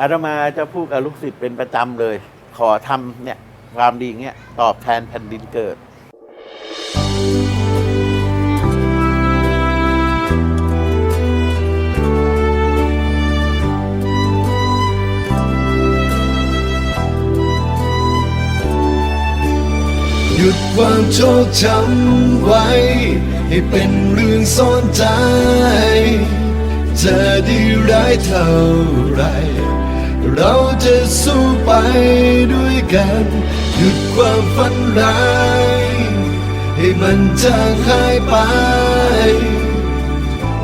อาตมาจะพูดกับลูกศิษย์เป็นประจำเลย ขอทำเนี่ยความดีเงี้ยตอบแทนแผ่นดินเกิด หยุดความโชคช้ำไว้ ให้เป็นเรื่องซ่อนใจ จะดีร้ายเท่าไร เราจะสู้ไปด้วยกัน หยุดความฝันร้าย ให้มันจางหายไป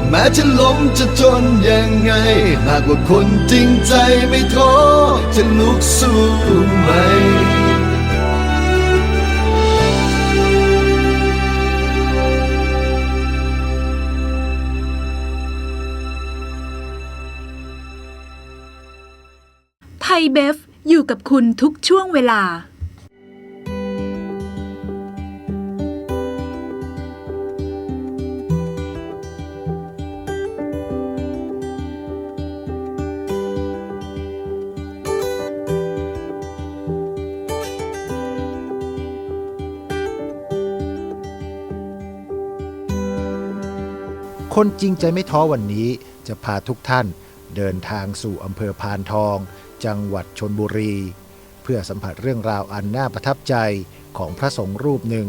แม้จะล้มจะจนยังไง หากว่าคนจริงใจไม่ท้อจะลุกสู้ไหม ทยเบฟ อยู่กับคุณทุกช่วงเวลา คนจริงใจไม่ท้อวันนี้จะพาทุกท่านเดินทางสู่อำเภอพานทอง จังหวัดชนบุรี เพื่อสัมผัสเรื่องราวอันน่าประทับใจของพระสงฆ์รูปหนึ่ง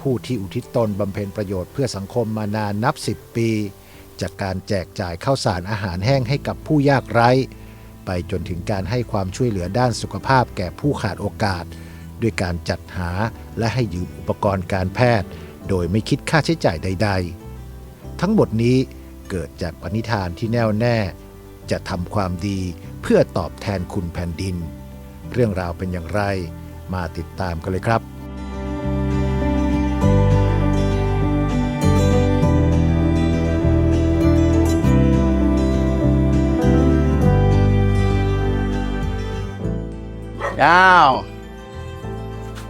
ผู้ที่อุทิศตนบำเพ็ญประโยชน์เพื่อสังคมมานานนับสิบปี จากการแจกจ่ายข้าวสารอาหารแห้งให้กับผู้ยากไร้ ไปจนถึงการให้ความช่วยเหลือด้านสุขภาพแก่ผู้ขาดโอกาส ด้วยการจัดหาและให้ยืมอุปกรณ์การแพทย์ โดยไม่คิดค่าใช้จ่ายใด ๆ ทั้งหมดนี้เกิดจากปณิธานที่แน่วแน่ จะทำความดีเพื่อตอบแทนคุณแผ่นดิน เรื่องราวเป็นอย่างไร มาติดตามกันเลยครับอ้าว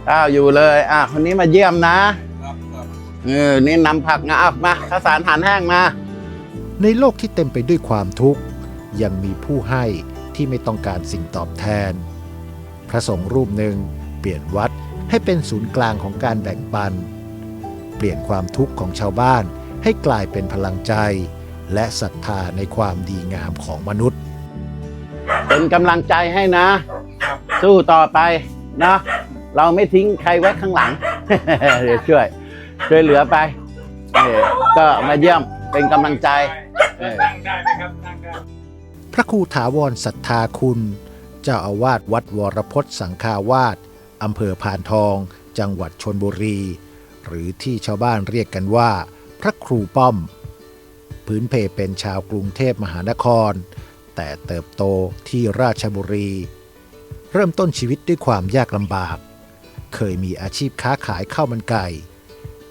อ้าวอยู่เลย อะคนนี้มาเยี่ยมนะเออนี่นำผักงาอะมาข้าวสารอาหารแห้งมา ในโลกที่เต็มไปด้วยความทุกข์ ยังมีผู้ให้ที่ไม่ต้องการสิ่งตอบแทน พระสงฆ์รูปหนึ่งเปลี่ยนวัดให้เป็นศูนย์กลางของการแบ่งปัน เปลี่ยนความทุกข์ของชาวบ้านให้กลายเป็นพลังใจ และศรัทธาในความดีงามของมนุษย์ เป็นกำลังใจให้นะ สู้ต่อไปนะเราไม่ทิ้งใครไว้ข้างหลังเดี๋ยวช่วย ช่วยเหลือไปเออก็มาเยี่ยมเป็นกำลังใจเออพร ระครูถาวรศรัทธาคุณ เจ้าอาวาสวัดวรพจน์สังฆาวาสอำเภอพานทอง จังหวัดชนบุรี หรือที่ชาวบ้านเรียกกันว่า พระครูป้อม พื้นเพเป็นชาวกรุงเทพมหานคร แต่เติบโตที่ราชบุรี เริ่มต้นชีวิตด้วยความยากลำบาก เคยมีอาชีพค้าขายข้าวมันไก่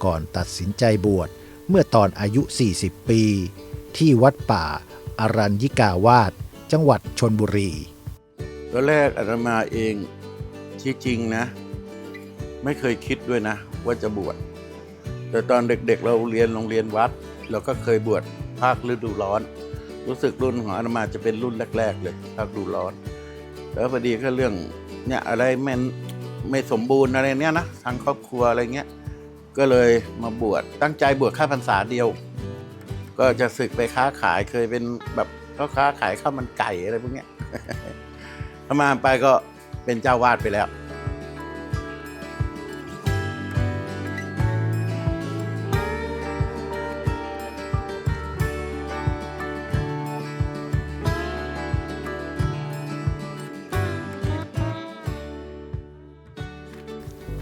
ก่อนตัดสินใจบวชเมื่อตอนอายุ 40 ปี ที่วัดป่า อารัญญิกาวาสจังหวัดชนบุรีตอนแรกอาตมาเองที่จริงนะ ไม่เคยคิดด้วยนะ ว่าจะบวชแต่ตอนเด็กๆเราเรียนโรงเรียนวัด เราก็เคยบวชภาคฤดูร้อน รู้สึกรุ่นของอาตมาจะเป็นรุ่นแรก ๆ เลย ภาคฤดูร้อน แล้วพอดีก็เรื่องเนี่ยอะไรแม่ไม่สมบูรณ์อะไรเนี้ยนะทางครอบครัวอะไรเงี้ยก็เลยมาบวชตั้งใจบวชแค่พรรษาเดียว ก็จะศึกไปค้าขายเคยเป็นแบบพ่อค้าขายข้าวมันไก่อะไรพวกเนี้ยทำมาไปก็เป็นเจ้าวาดไปแล้ว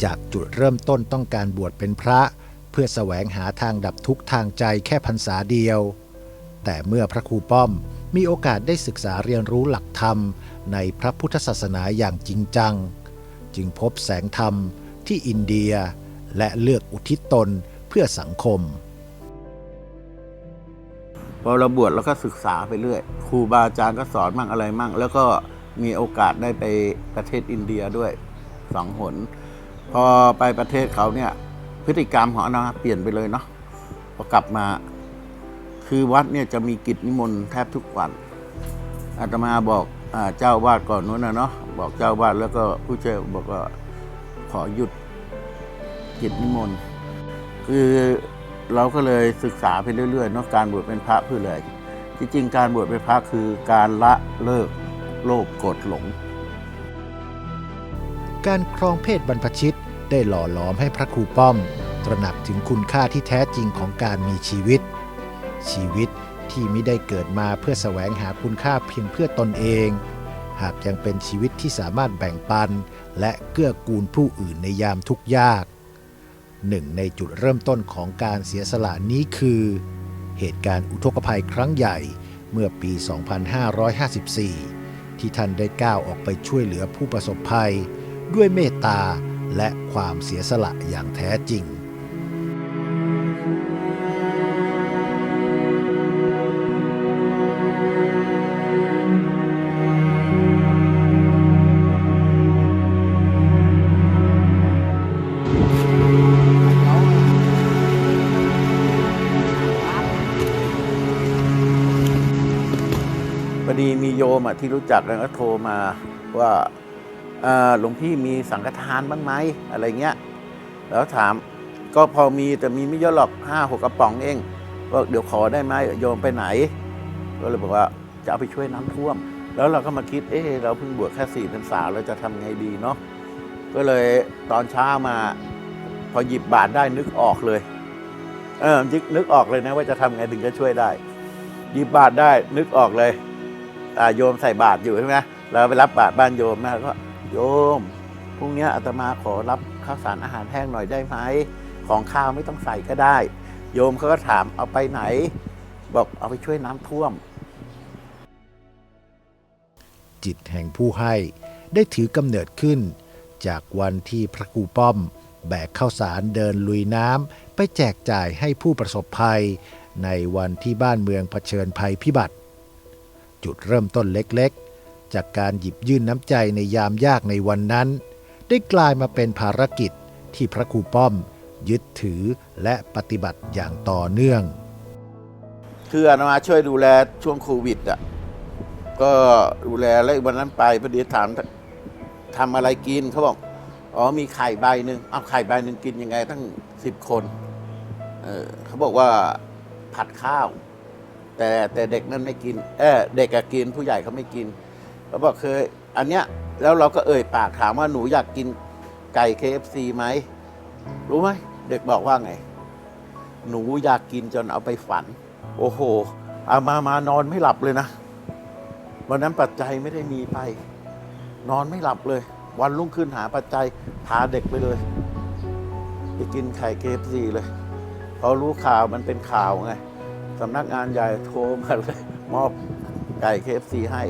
จากจุดเริ่มต้นต้องการบวชเป็นพระ เพื่อแสวงหาทางดับทุกข์ทางใจแค่พรรษาเดียว แต่เมื่อพระครูป้อมมีโอกาสได้ศึกษาเรียนรู้หลักธรรมในพระพุทธศาสนาอย่างจริงจัง จึงพบแสงธรรมที่อินเดียและเลือกอุทิศตนเพื่อสังคมพอเราบวชเราก็ศึกษาไปเรื่อยครูบาอาจารย์ก็สอนมั่งอะไรมั่ง แล้วก็มีโอกาสได้ไปประเทศอินเดียด้วยสองหน พอไปประเทศเขาเนี่ย พฤติกรรมของอาตมาเปลี่ยนไปเลยเนาะพอกลับมา คือวัดเนี่ยจะมีกิจนิมนต์แทบทุกวันอาตมาบอกอเจ้าวาดก่อนนู้นนะเนาะบอกเจ้าวาดแล้วก็ผู้ช่วยบอกว่าขอหยุดกิจนิมนต์คือเราก็เลยศึกษาไปเรื่อยๆเนาะการบวชเป็นพระเพื่ออะไรที่จริงการบวชเป็นพระคือการละเลิกโลภโกรธหลง การครองเพศบรรพชิต ได้หล่อหลอมให้พระครูป้อม ตระหนักถึงคุณค่าที่แท้จริงของการมีชีวิต ชีวิตที่ไม่ได้เกิดมาเพื่อแสวงหาคุณค่าเพียงเพื่อตนเอง หากยังเป็นชีวิตที่สามารถแบ่งปัน และเกื้อกูลผู้อื่นในยามทุกข์ยากหนึ่งในจุดเริ่มต้นของการเสียสละนี้คือ เหตุการณ์อุทกภัยครั้งใหญ่เมื่อปี 2554 ที่ท่านได้ก้าวออกไปช่วยเหลือผู้ประสบภัย ด้วยเมตตา และความเสียสละอย่างแท้จริง พอดีมีโยมอะที่รู้จักกันก็โทรมาว่า หลวงพี่มีสังฆทานบ้างไหมอะไรเงี้ย แล้วถามก็พอมีแต่มีไม่เยอะหรอกห้าหกกระป๋องเองก็เดี๋ยวขอได้ไหมโยมไปไหน ก็เลยบอกว่าจะเอาไปช่วยน้ำท่วม แล้วเราก็มาคิดเอ๊ะเราเพิ่งบวชแค่สี่พรรษาเราจะทำไงดีเนาะก็เลยตอนเช้ามา พอหยิบบาทได้นึกออกเลย เออนึกนึกออกเลยนะว่าจะทำไงถึงจะช่วยได้หยิบบาทได้นึกออกเลยอ่าโยมใส่บาตรอยู่ใช่ไหมเราไปรับบาตรบ้านโยมมาก็ โยมพรุ่งนี้อาตมาขอรับข้าวสารอาหารแห้งหน่อยได้ไหมของข้าวไม่ต้องใส่ก็ได้ โยมเขาก็ถามเอาไปไหน บอกเอาไปช่วยน้ำท่วม จิตแห่งผู้ให้ได้ถือกำเนิดขึ้น จากวันที่พระครูป้อม แบกข้าวสารเดินลุยน้ำไปแจกจ่ายให้ผู้ประสบภัย ในวันที่บ้านเมืองเผชิญภัยพิบัติ จุดเริ่มต้นเล็กๆ จากการหยิบยื่นน้ำใจในยามยากในวันนั้น ได้กลายมาเป็นภารกิจที่พระครูป้อม ยึดถือและปฏิบัติอย่างต่อเนื่อง คืออามาช่วยดูแลช่วงโควิดอะก็ดูแลแล้ววันนั้นไปพอดีถามทำอะไรกินเขาบอกอ๋อมีไข่ใบหนึ่งเอาไข่ใบหนึ่งกินยังไงตั้งสิบคนเเขาบอกว่าผัดข้าว แต่แต่เด็กนั้นไม่กิน เออเด็กอะกินผู้ใหญ่เขาไม่กิน เขาบอกเคยอันเนี้ยแล้วเราก็เอ่ยปากถามว่าหนูอยากกินไก่ KFC ไหม รู้ไหมเด็กบอกว่าไง หนูอยากกินจนเอาไปฝัน โอ้โหเอามามานอนไม่หลับเลยนะวันนั้นปัจจัยไม่ได้มีไป นอนไม่หลับเลย วันรุ่งขึ้นหาปัจจัยพาเด็กไปเลยไปกินไข่เคฟซีเลยพอรู้ข่าวมันเป็นข่าวไงสำนักงานใหญ่โทรมาเลย มอบไก่เคฟซีให้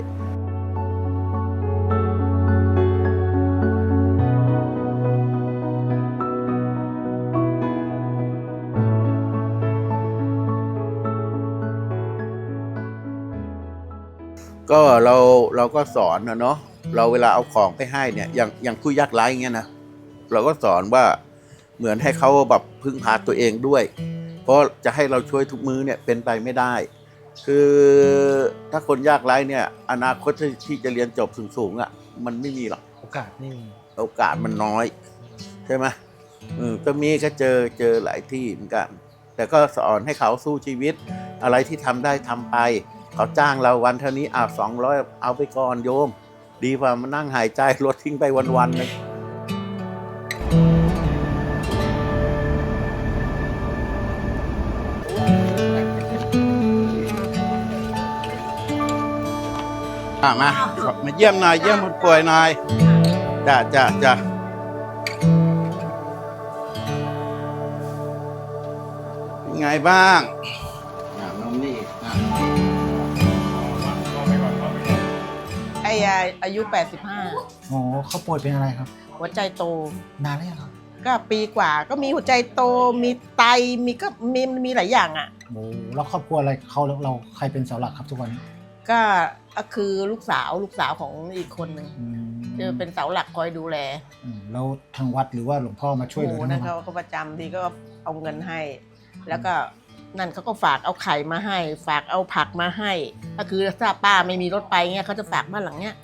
ก็เราเราก็สอนนะเนาะเราเวลาเอาของไปให้เนี่ยอย่างอย่างผู้ยากไร้เงี้ยนะเราก็สอนว่าเหมือนให้เขาแบบพึ่งพาตัวเองด้วย เพราะจะให้เราช่วยทุกมื้อเนี่ยเป็นไปไม่ได้ คือถ้าคนยากไร้เนี่ย อนาคตที่ที่จะเรียนจบสูงๆอะ่ะ มันไม่มีหรอกโอกาสนี่มีโอกาสมันน้อย ใช่ไหมอืมก็มีก็เจอเจอหลายที่เหมือนกัน แต่ก็สอนให้เขาสู้ชีวิต อะไรที่ทำได้ทำไป เขาจ้างเราวันเท่านี้อ่าสองร้อยเอาไปก่อนโยม ดีกว่ามานั่งหายใจรถทิ้งไปวันๆเลยอะมา มาเยี่ยมนายเยี่ยมคนป่วยนายจ้ะจ้ะจ้ะเป็นไงบ้าง อ้ยายอายุอ๋อเขาป่วยเป็นอะไรครับ85หัวใจโต นานแล้วยังครับก็ปีกว่าก็มีหัวใจโตมีไตมีก็มีมีหลายอย่างอะ โอ้แล้วครอบครัวอะไรเขาแล้วเราใครเป็นเสาหลักครับทุกวันนี้ก็ก็คือลูกสาวลูกสาวของอีกคนหนึ่งอืมคือเป็นเสาหลักคอยดูแลอืมแล้วทางวัดหรือว่าหลวงพ่อมาช่วยเหลือหมูท่านนะไหมเขาก็ประจำทีก็เอาเงินให้ แล้วก็นั่นเขาก็ฝากเอาไข่มาให้ ฝากเอาผักมาให้ ก็คือถ้าป้าไม่มีรถไปเงี้ยเขาจะฝากบ้านหลังเนี้ยอืม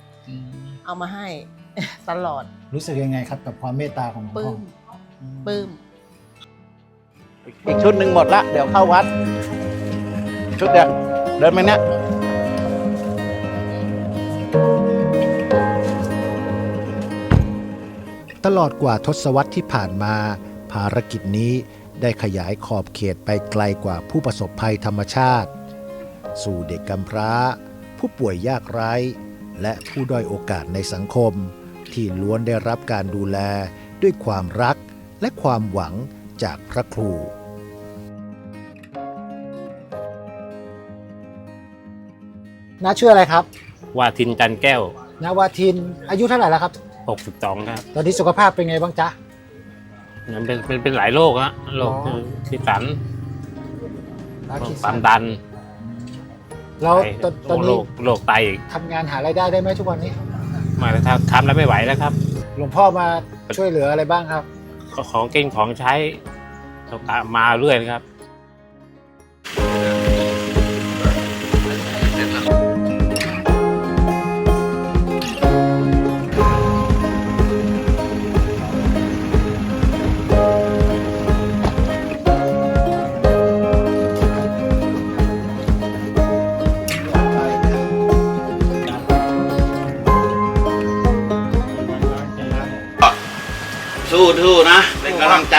เอามาให้ตลอดรู้สึกยังไงครับกับความเมตตาของหลวงปลื้พ่อมอืม ปลื้ม อีกชุดหนึ่งหมดละ เดี๋ยวเข้าวัด ชุดเดียวเดินไปเนี้ยตลอดกว่าทศวรรษที่ผ่านมา ภารกิจนี้ได้ขยายขอบเขตไปไกลกว่าผู้ประสบภัยธรรมชาติ สู่เด็กกำพร้า ผู้ป่วยยากไร้ และผู้ด้อยโอกาสในสังคม ที่ล้วนได้รับการดูแลด้วยความรักและความหวังจากพระครู น้าชื่ออะไรครับวาทินจันแก้ว นาวาทิน อายุเท่าไหร่แล้วครับ 62 ครับตอนนี้สุขภาพเป็นไงบ้างจ๊ะ มันเป็นเป็นเป็นหลายโรคฮะโรคอ๋อ ที่สันน้าโรคิคดความดัน แล้วไตตอนตอนโรนี้คโรคไตอีกทำงานหารายได้ได้ไหมทุกวันนี้ มาแล้วถ้าทำแล้วไม่ไหวแล้วครับ หลวงพ่อมาช่วยเหลืออะไรบ้างครับ ของกินของใช้มาเรื่อยนะครับ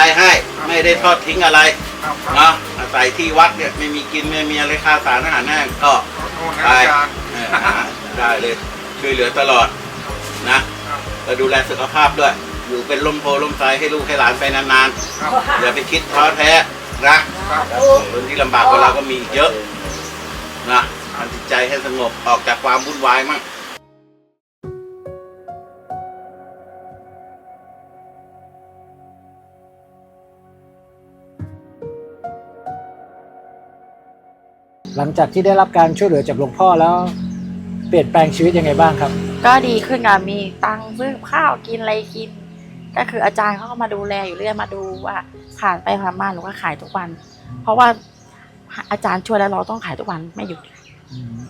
ใจให้ไม่ได้ทอดทิ้งอะไรเนาะอาศัยที่วัดเนี่ยไม่มีกินไม่มีอะไรค่าสารอาหารแห้งก็ไปเออหาได้เลยช่วยเหลือตลอดนะก็ดูแลสุขภาพด้วย อยู่เป็นลมโพลมไทรให้ลูกให้หลานไปนานๆอย่าไปคิดท้อแท้นะคนที่ลำบากกว่าเราก็มีอีกเยอะนะทำจิตใจให้สงบออกจากความวุ่นวายมั่ง หลังจากที่ได้รับการช่วยเหลือจากหลวงพ่อแล้ว เปลี่ยนแปลงชีวิตยังไงบ้างครับ ก็ดีขึ้นค่ะมีตังค์ซื้อข้าวกินอะไรกิน ก็คืออาจารย์เขาก็มาดูแลอยู่เรื่อยมาดูว่าผ่านไปผ่านมาหนูก็ขายทุกวัน เพราะว่าอาจารย์ช่วยแล้วเราต้องขายทุกวันไม่หยุด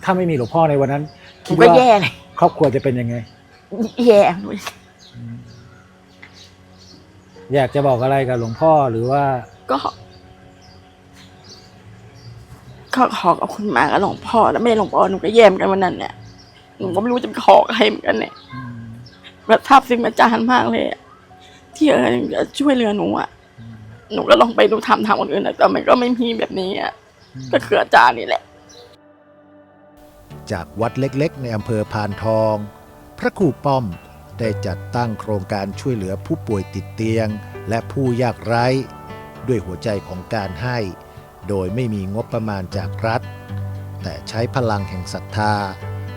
ถ้าไม่มีหลวงพ่อในวันนั้นหคินูดก็ว่าแย่เลยครอบครัวจะเป็นยังไง แย่อยากจะบอกอะไรกับหลวงพ่อหรือว่าก็ ก็ขอขอบคุณมากับหลวงพ่อแล้วไม่ได้หลวงพ่อหนูก็แย่มกันวันนั้นเนี่ยหนูก็ไม่รู้จะไปขอใครเหมือนกันเนี่ยประทับซึ้งอาจารย์มากเลยอะที่เออจะช่วยเหลือหนูอะหนูก็ลองไปดูทำทางคนอื่นนะแต่มันก็ไม่มีแบบนี้อะก็คืออาจารย์นี่แหละ จากวัดเล็กๆ ในอำเภอพานทอง พระครูป้อมได้จัดตั้งโครงการช่วยเหลือผู้ป่วยติดเตียง และผู้ยากไร้ ด้วยหัวใจของการให้ โดยไม่มีงบประมาณจากรัฐ แต่ใช้พลังแห่งศรัทธา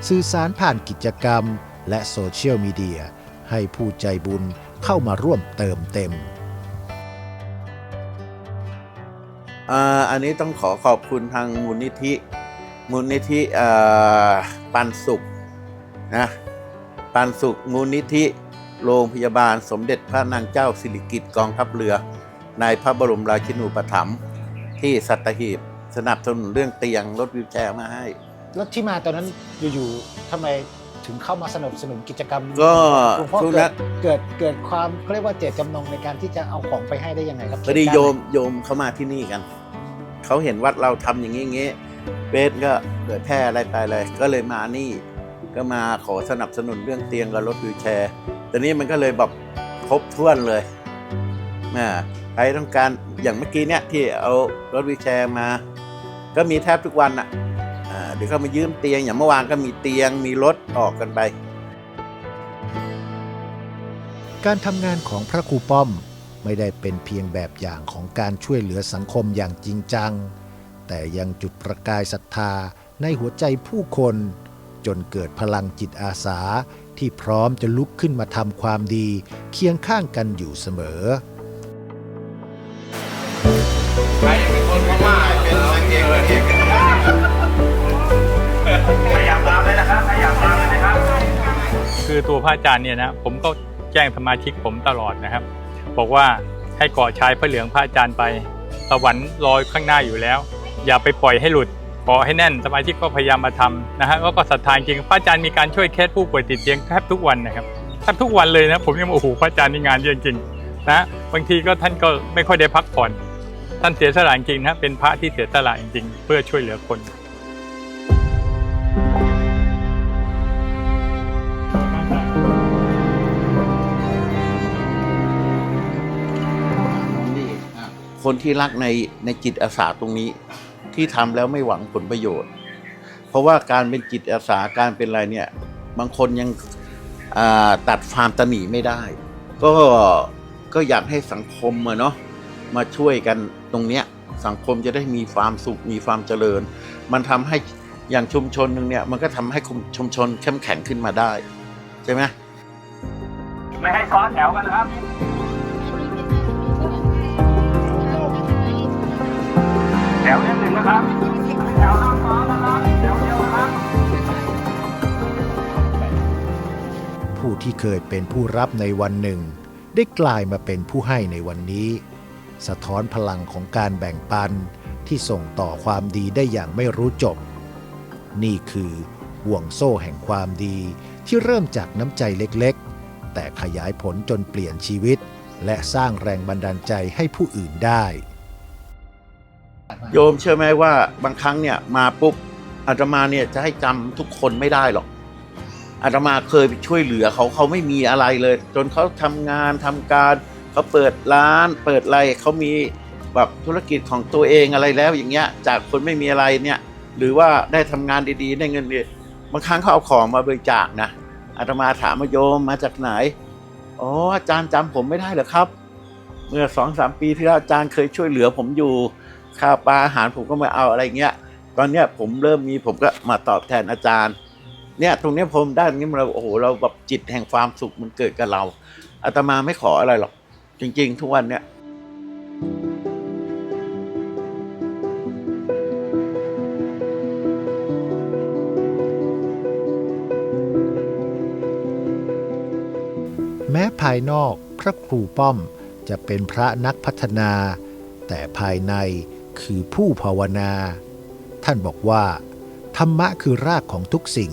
สื่อสารผ่านกิจกรรม และโซเชียลมีเดีย ให้ผู้ใจบุญเข้ามาร่วมเติมเต็มอันนี้ต้องขอขอบคุณทางมูลนิธิ มูลนิธิปันสุขนะปันสุขมูลนิธิ โรงพยาบาลสมเด็จพระนางเจ้าสิริกิติ์กองทัพเรือ ในพระบรมราชินูปถัมภ์ ที่สัตหีบสนับสนุนเรื่องเตียงรถวิวแชร์มาให้ แล้วที่มาตอนนั้นอยู่ๆทำไมถึงเข้ามาสนับสนุนกิจกรรมก็หลวงพ่อช่วงเกินั้ดน เกิดเกิดความเขาเรียกว่าเจตจำนงในการที่จะเอาของไปให้ได้ยังไงครับพอดีเหตุการณ์โยมโยมเขามาที่นี่กัน เขาเห็นวัดเราทำอย่างนี้อย่างนี้เบสก็เกิดแพร่อะไรไปเลย ก็เลยมานี่ ก็มาขอสนับสนุนเรื่องเตียงกับรถวิวแชร์ตอนนี้มันก็เลยแบบครบถ้วนเลยนะ ใครต้องการอย่างเมื่อกี้เนี่ยที่เอารถวิวแชร์มา ก็มีแทบทุกวันอะอ่าเดี๋ยวเขามายืมเตียงอย่างเมื่อวานก็มีเตียงมีรถออกกันไป การทำงานของพระครูป้อมไม่ได้เป็นเพียงแบบอย่างของการช่วยเหลือสังคมอย่างจริงจัง แต่ยังจุดประกายศรัทธาในหัวใจผู้คน จนเกิดพลังจิตอาสาที่พร้อมจะลุกขึ้นมาทำความดี เคียงข้างกันอยู่เสมอ คือตัวพระอาจารย์เนี่ยนะผมก็แจ้งสมาชิกผมตลอดนะครับ บอกว่าให้กาะชายพระเหลืองพระอาจารย์ไปสวรรค์ลอยข้างหน้าอยู่แล้ว อย่าไปปล่อยให้หลุดขอให้แน่นสมาชิกก็พยายามมาทำนะฮะแล้วก็ศรัทธาจริงพระอาจารย์มีการช่วยเคสผู้ป่วยติดเตียงแทบทุกวันนะครับแทบทุกวันเลยนะผมยังโอ้โหพระอาจารย์นี่งานเยอะจริงนะบางทีก็ท่านก็ไม่ค่อยได้พักผ่อน ท่านเสียสละจริงนะเป็นพระที่เสียสละจริงเพื่อช่วยเหลือคน คนที่รักในในจิตอาสาตรงนี้ ที่ทำแล้วไม่หวังผลประโยชน์ เพราะว่าการเป็นจิตอาสาการเป็นอะไรเนี่ยบางคนยังตัดความตะหนีไม่ได้ ก็ก็อยากให้สังคมอะเนาะมาช่วยกันตรงเนี้ยสังคมจะได้มีความสุขมีความเจริญ มันทำให้อย่างชุมชนหนึ่งเนี่ยมันก็ทำให้ชุมชนเข้มแข็งขึ้นมาได้ ใช่ไหมไม่ให้ซ้อนแถวกันนะครับ แถวเรียบหนึ่งนะครับ แถวน้ำฟ้านะครับแถวเดียวนะครับ ผู้ที่เคยเป็นผู้รับในวันหนึ่ง ได้กลายมาเป็นผู้ให้ในวันนี้ สะท้อนพลังของการแบ่งปันที่ส่งต่อความดีได้อย่างไม่รู้จบ นี่คือห่วงโซ่แห่งความดีที่เริ่มจากน้ำใจเล็กๆ แต่ขยายผลจนเปลี่ยนชีวิต และสร้างแรงบันดาลใจให้ผู้อื่นได้ โยมเชื่อไหมว่าบางครั้งเนี่ยมาปุ๊บอาตมาเนี่ยจะให้จำทุกคนไม่ได้หรอกอาตมาเคยไปช่วยเหลือเขาเขาไม่มีอะไรเลย จนเขาทำงานทำการเขาเปิดร้าน เปิดอะไรเขามีแบบธุรกิจของตัวเองอะไรแล้วอย่างเงี้ย จากคนไม่มีอะไรเนี่ย หรือว่าได้ทำงานดีๆได้เงินดีบางครั้งเขาเอาของมาบริจาคนะอาตมาถามมาโยมมาจากไหนอ๋ออาจารย์จำผมไม่ได้เหรอครับ เมื่อสองสามปีที่แล้วอาจารย์เคยช่วยเหลือผมอยู่ ข้าวปลาอาหารผมก็มาเอาอะไรเงี้ย ตอนเนี้ยผมเริ่มมีผมก็มาตอบแทนอาจารย์ เนี่ยตรงเนี้ยผมได้ตรงนี้เราโอ้โหเราแบบจิตแห่งความสุขมันเกิดกับเราอาตมาไม่ขออะไรหรอก จริง ๆ ทุกวันเนี่ยแม้ภายนอกพระครูป้อมจะเป็นพระนักพัฒนา แต่ภายใน คือผู้ภาวนา ท่านบอกว่า ธรรมะคือรากของทุกสิ่ง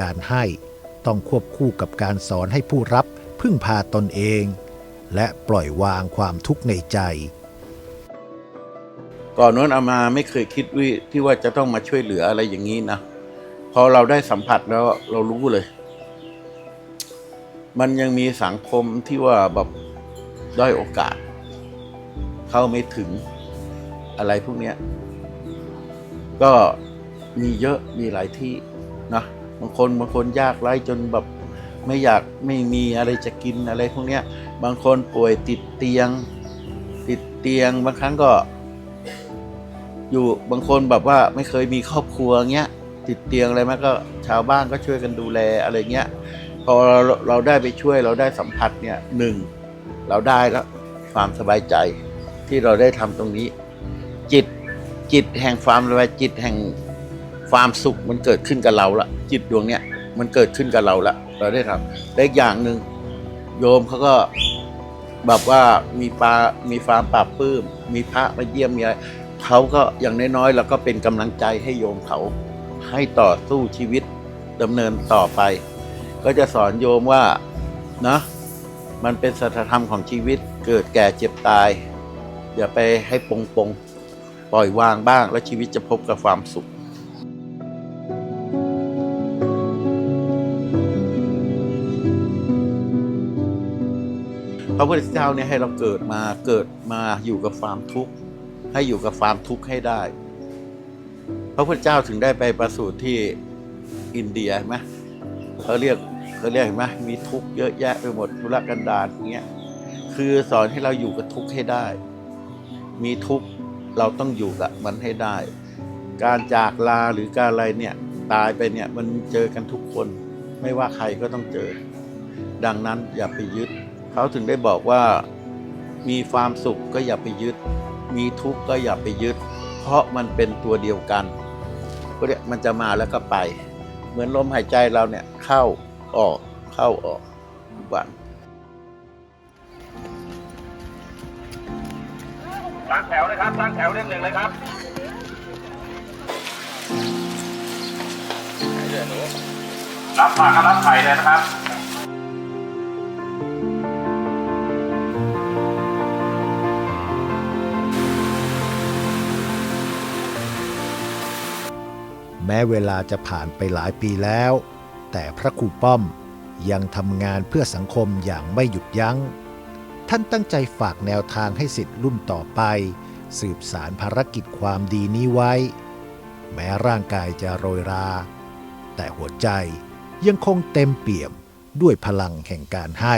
การให้ต้องควบคู่กับการสอนให้ผู้รับพึ่งพาตนเอง และปล่อยวางความทุกข์ในใจ ก่อนโน้นอามาไม่เคยคิดวิที่ว่าจะต้องมาช่วยเหลืออะไรอย่างนี้นะพอเราได้สัมผัสแล้วเรารู้เลย มันยังมีสังคมที่ว่าแบบด้อยโอกาส เข้าไม่ถึง อะไรพวกเนี้ย ก็มีเยอะมีหลายที่นะบางคนบางคนยากไร้จนแบบไม่อยากไม่มีอะไรจะกินอะไรพวกเนี้ย บางคนป่วยติดเตียง ติดเตียงบางครั้งก็ อยู่บางคนแบบว่าไม่เคยมีครอบครัวเงี้ยติดเตียงอะไรมาก็ชาวบ้านก็ช่วยกันดูแลอะไรเงี้ยพอเราเราได้ไปช่วยเราได้สัมผัสเนี่ยหนึ่งเราได้แล้วความสบายใจที่เราได้ทำตรงนี้ จิตจิตแห่งความสบายจิตแห่งความสุขมันเกิดขึ้นกับเราละจิตดวงเนี้ยมันเกิดขึ้นกับเราละเราได้ทำและอีกอย่างหนึ่งโยมเขาก็แบบว่ามีปลามีความปราบปลื้ม มีพระมาเยี่ยมมีอะไรเขาก็อย่างน้อยๆเราก็เป็นกำลังใจให้โยมเขาให้ต่อสู้ชีวิตดำเนินต่อไป ก็จะสอนโยมว่านะมันเป็นสัจธรรมของชีวิตเกิดแก่เจ็บตาย อย่าไปให้ปงปง ปล่อยวางบ้าง แล้วชีวิตจะพบกับความสุขพระพุทธเจ้าเนี่ยให้เราเกิดมาเกิดมาอยู่กับความทุกข์ ให้อยู่กับความทุกข์ให้ได้ พระพุทธเจ้าถึงได้ไปประสูติที่อินเดียเห็นไหมเขาเรียกเขาเรียกเห็นไหมมีทุกข์เยอะแยะไปหมดทุรกันดารอย่างเงี้ยคือสอนให้เราอยู่กับทุกข์ให้ได้ มีทุกข์ เราต้องอยู่กับมันให้ได้ การจากลาหรือการอะไรเนี่ยตายไปเนี่ยมันเจอกันทุกคน ไม่ว่าใครก็ต้องเจอ ดังนั้นอย่าไปยึด เขาถึงได้บอกว่ามีความสุขก็อย่าไปยึด มีทุกข์ก็อย่าไปยึด เพราะมันเป็นตัวเดียวกันก็เนี่ยมันจะมาแล้วก็ไป เหมือนลมหายใจเราเนี่ยเข้าออกเข้าออกทุกวัน ตั้งแถวเลยครับ ตั้งแถวเรียบหนึ่งเลยครับรับฝากกับรับไข่เลยนะครับแม้เวลาจะผ่านไปหลายปีแล้ว แต่พระครูป้อมยังทำงานเพื่อสังคมอย่างไม่หยุดยัง้ง ท่านตั้งใจฝากแนวทางให้สิทธิ์รุ่นต่อไป สืบสารภารกิจความดีนี้ไว้ แม้ร่างกายจะโรยรา แต่หัวใจยังคงเต็มเปี่ยมด้วยพลังแห่งการให้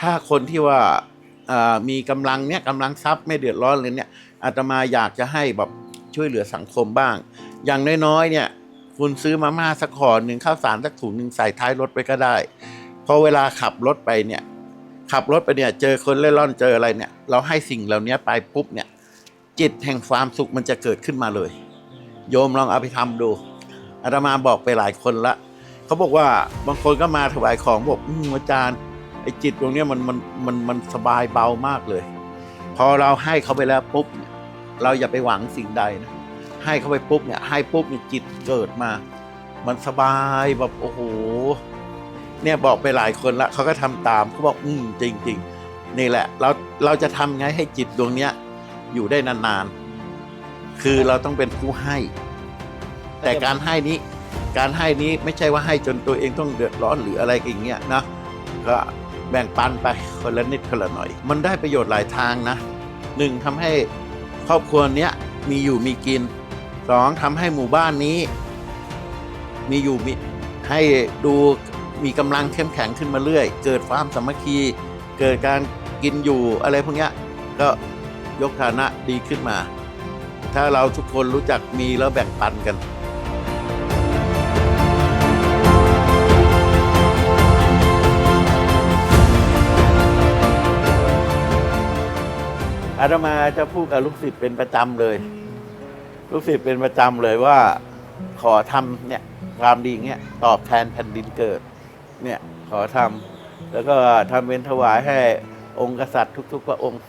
ถ้าคนที่ว่าามีกำลังเนี่ยกำลังทรัพย์ไม่เดือดร้อนเลยเนี่ยอาตมาอยากจะให้แบบช่วยเหลือสังคมบ้าง อย่างน้อยๆเนี่ยคุณซื้อมาม่าสักห่อหนึ่งข้าวสารสักถุงหนึ่งใส่ท้ายรถไปก็ได้พอเวลาขับรถไปเนี่ย ขับรถไปเนี่ยเจอคนเล่ร่อนเจออะไรเนี่ย เราให้สิ่งเหล่านี้ไปปุ๊บเนี่ย จิตแห่งความสุขมันจะเกิดขึ้นมาเลย โยมลองเอาไปทำดูอาตมาบอกไปหลายคนละเขาบอกว่าบางคนก็มาถวายของบอกอืมอาจารย์ไอ้จิตตรงเนี้ยมันมันมันมันสบายเบามากเลย พอเราให้เขาไปแล้วปุ๊บเนี่ยเราอย่าไปหวังสิ่งใดนะให้เขาไปปุ๊บเนี่ยให้ปุ๊บเนี่ยจิตเกิดมา มันสบายแบบโอ้โห เนี่ยบอกไปหลายคนละเขาก็ทำตามเขาบอกอืมจริงจริง ๆ นี่แหละ เราเราจะทำไงให้จิตดวงเนี้ยอยู่ได้นานๆ คือเราต้องเป็นผู้ให้ แต่การให้นี้การให้นี้ไม่ใช่ว่าให้จนตัวเองต้องเดือดร้อนหรืออะไรอย่างเงี้ยนะก็แบ่งปันไปคนละนิดคนละหน่อย มันได้ประโยชน์หลายทางนะหนึ่งทำให้ครอบครัวเนี้ยมีอยู่มีกินสองทำให้หมู่บ้านนี้ มีอยู่มีให้ดู มีกำลังเข้มแข็งขึ้นมาเรื่อย เกิดความสามัคคี เกิดการกินอยู่อะไรพวกนี้ก็ยกฐานะดีขึ้นมา ถ้าเราทุกคนรู้จักมีแล้วแบ่งปันกันอาตมาจะพูดกับลูกศิษย์เป็นประจำเลย ลูกศิษย์เป็นประจำเลยว่า ขอทำเนี่ยความดีเงี้ยตอบแทนแผ่นดินเกิด เนี่ยขอทำแล้วก็ทำเป็นถวายให้องค์กษัตริย์ทุก ๆ พระองค์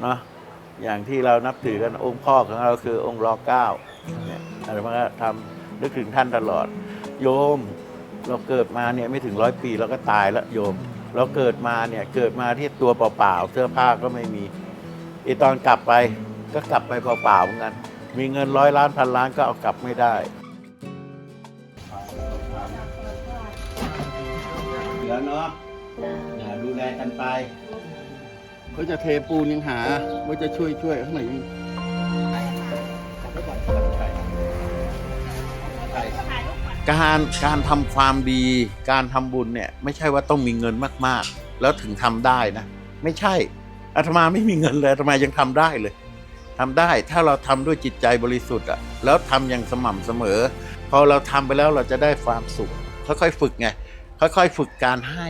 เนาะอย่างที่เรานับถือกันองค์พ่อของเราคือองค์รอเก้าเนี่ยอาตมาก็ทำนึกถึงท่านตลอด โยมเราเกิดมาเนี่ยไม่ถึงร้อยปีเราก็ตายแล้วโยม เราเกิดมาเนี่ยเกิดมาที่ตัวเปล่าๆเสื้อผ้าก็ไม่มีไอตอนกลับไปก็กลับไปเปล่าๆเหมือนกันมีเงินร้อยล้านพันล้านก็เอากลับไม่ได้ เหลือเนาะดูแลกันไปเขาจะเทปูนยังหาว่าจะช่วยช่วยข้างไหนการการทำความดี การทำบุญเนี่ย ไม่ใช่ว่าต้องมีเงินมากๆ แล้วถึงทำได้นะ ไม่ใช่อาตมาไม่มีเงินเลยอาตมายังทำได้เลยทำได้ถ้าเราทำด้วยจิตใจบริสุทธิ์อะแล้วทำอย่างสม่ำเสมอ พอเราทำไปแล้วเราจะได้ความสุขค่อยๆฝึกไง ค่อยๆฝึกการให้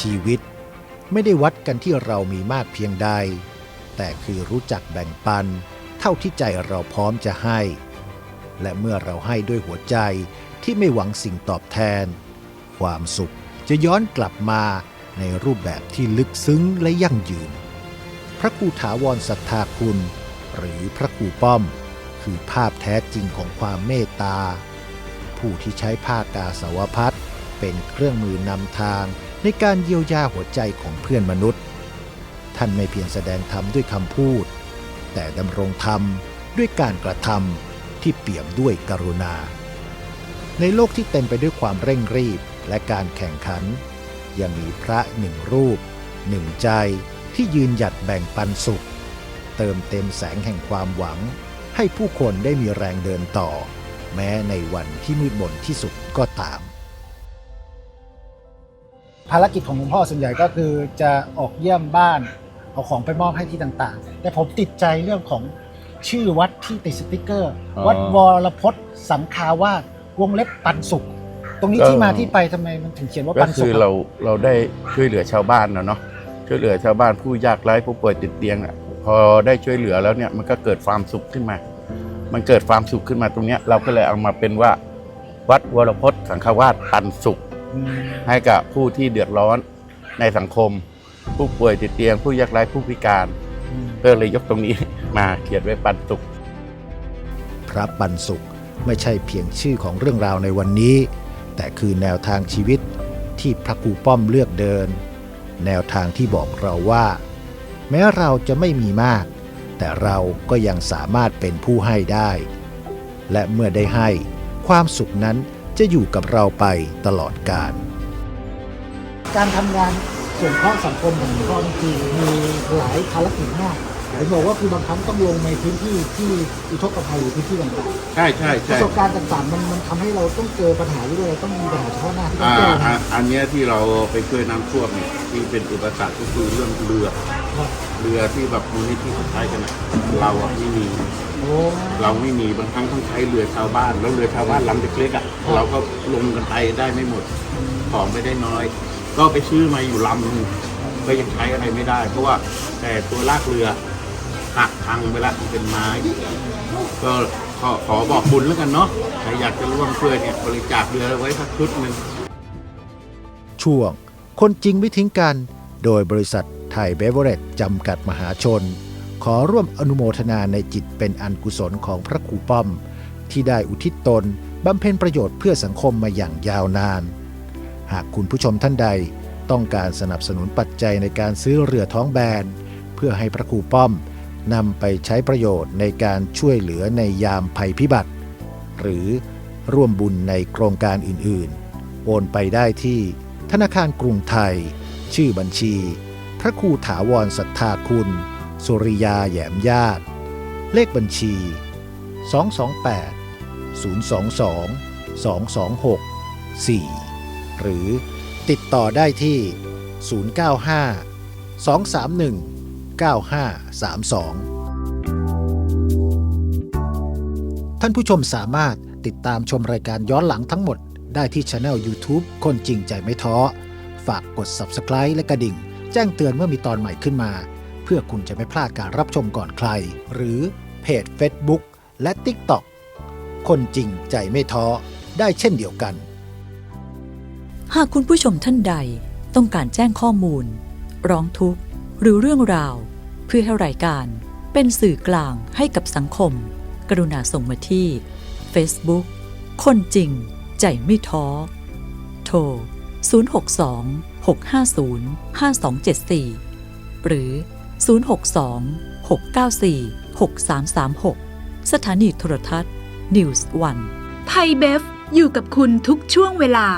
ชีวิตไม่ได้วัดกันที่เรามีมากเพียงใด แต่คือรู้จักแบ่งปัน เท่าที่ใจเราพร้อมจะให้ และเมื่อเราให้ด้วยหัวใจที่ไม่หวังสิ่งตอบแทน ความสุขจะย้อนกลับมา ในรูปแบบที่ลึกซึ้งและยั่งยืน พระครูถาวรศรัทธาคุณ หรือพระครูป้อม คือภาพแท้จริงของความเมตตา ผู้ที่ใช้ผ้ากาสาวพัดเป็นเครื่องมือนำทางในการเยียวยาหัวใจของเพื่อนมนุษย์ ท่านไม่เพียงแสดงธรรมด้วยคำพูด แต่ดำรงธรรมด้วยการกระทำที่เปี่ยมด้วยกรุณา ในโลกที่เต็มไปด้วยความเร่งรีบและการแข่งขัน ยังมีพระหนึ่งรูป หนึ่งใจที่ยืนหยัดแบ่งปันสุข เติมเต็มแสงแห่งความหวัง ให้ผู้คนได้มีแรงเดินต่อ แม้ในวันที่มืดมนที่สุดก็ตาม ภารกิจของหลวงพ่อส่วนใหญ่ก็คือจะออกเยี่ยมบ้านเอาของไปมอบให้ที่ต่างๆ แต่ผมติดใจเรื่องของชื่อวัดที่ติดสติกเกอร์อ๋อวัดวรพจน์สังคาวาสวงเล็บปันสุขต รงนี้ก็ที่มาที่ไปทำไมมันถึงเขียนว่าก็ปันสุคืขอเราเราได้ช่วยเหลือชาวบ้านนะเนาะช่วยเหลือชาวบ้านผู้ยากไร้ผู้ป่วยติดเตียงอะพอได้ช่วยเหลือแล้วเนี่ยมันก็เกิดความสุขขึ้นมา มันเกิดความสุขขึ้นมาตรงเนี้ยเราก็เลยเอามาเป็นว่า วัดวรพจน์สังฆวาสปันสุขอืมให้กับผู้ที่เดือดร้อนในสังคม ผู้ป่วยติดเตียง ผู้ยากไร้ผู้พิการอืมก็เลยยกตรงนี้มาเขียนไว้ปันสุข พระปันสุขไม่ใช่เพียงชื่อของเรื่องราวในวันนี้ แต่คือแนวทางชีวิตที่พระครูป้อมเลือกเดิน แนวทางที่บอกเราว่า แม้เราจะไม่มีมาก แต่เราก็ยังสามารถเป็นผู้ให้ได้ และเมื่อได้ให้ ความสุขนั้นจะอยู่กับเราไปตลอดกาลการทำงานส่วนข้อสังคมของหลวงพ่อนี่คือมีหลายภารกิจมาก เห็นบอกว่าคือ บางครั้งต้องลงในพื้นที่ที่อุทกภัยหรือพื้นที่ต่างใช่ใช่ๆปใช่ระสบการณ์ต่างๆมันมันทำให้เราต้องเจอปัญหาเรื่อยๆต้องมีปัญหาเฉพาะหน้าที่ต้องอ่าแก้อ่านะอันเนี้ยที่เราไปช่วยน้ำท่วมเนี่ยที่เป็นอุปสรรคก็คือเรื่องเรือ ครับเรือที่แบบมูลนิธิเขาใช้กันอะเราอะไม่มี โอ้เราไม่มีบางครั้งต้องใช้เรือชาวบ้าน แล้วเรือชาวบ้านลำเล็กๆอะเราก็ลงกันไปได้ไม่หมดของไม่ได้น้อย ก็ไปซื้อมาอยู่ลำหนึงก็ยังใช้อะไรไม่ได้ เพราะว่าแต่ตัวลากเรือ หักพังไปละเป็นไม้ ก็ขอขอบอกบุญแล้วกันเนาะใครอยากจะร่วมช่วยเนี่ยบริจาคเรือไว้สักชุดหนึ่งช่วง คนจริงไม่ทิ้งกัน โดยบริษัทไทยเบเวอเรจจำกัดมหาชน ขอร่วมอนุโมทนาในจิตเป็นอันกุศลของพระครูป้อม ที่ได้อุทิศตนบำเพ็ญประโยชน์เพื่อสังคมมาอย่างยาวนาน หากคุณผู้ชมท่านใดต้องการสนับสนุนปัจจัยในการซื้อเรือท้องแบน เพื่อให้พระครูป้อม นำไปใช้ประโยชน์ในการช่วยเหลือในยามภัยพิบัติ หรือร่วมบุญในโครงการอื่นๆ โอนไปได้ที่ธนาคารกรุงไทย ชื่อบัญชี พระครูถาวรศรัทธาคุณ สุริยาแยมญาติ เลขบัญชี 228 022 226 4 หรือติดต่อได้ที่ 095 231 9532 ท่านผู้ชมสามารถติดตามชมรายการย้อนหลังทั้งหมดได้ที่ช anel YouTube คนจริงใจไม่ท้อ ฝากกด Subscribe และกระดิ่ง แจ้งเตือนเมื่อมีตอนใหม่ขึ้นมา เพื่อคุณจะไม่พลาดการรับชมก่อนใคร หรือเพจ Facebook และ TikTok คนจริงใจไม่ท้อ ได้เช่นเดียวกัน หากคุณผู้ชมท่านใดต้องการแจ้งข้อมูล ร้องทุกข์ หรือเรื่องราว เพื่อให้รายการเป็นสื่อกลางให้กับสังคม กรุณาส่งมาที่ Facebook คนจริง ใจไม่ท้อ โทร 062 650 5274 หรือ 062 694 6336 สถานีโทรทัศน์ News One ไทยเบฟอยู่กับคุณทุกช่วงเวลา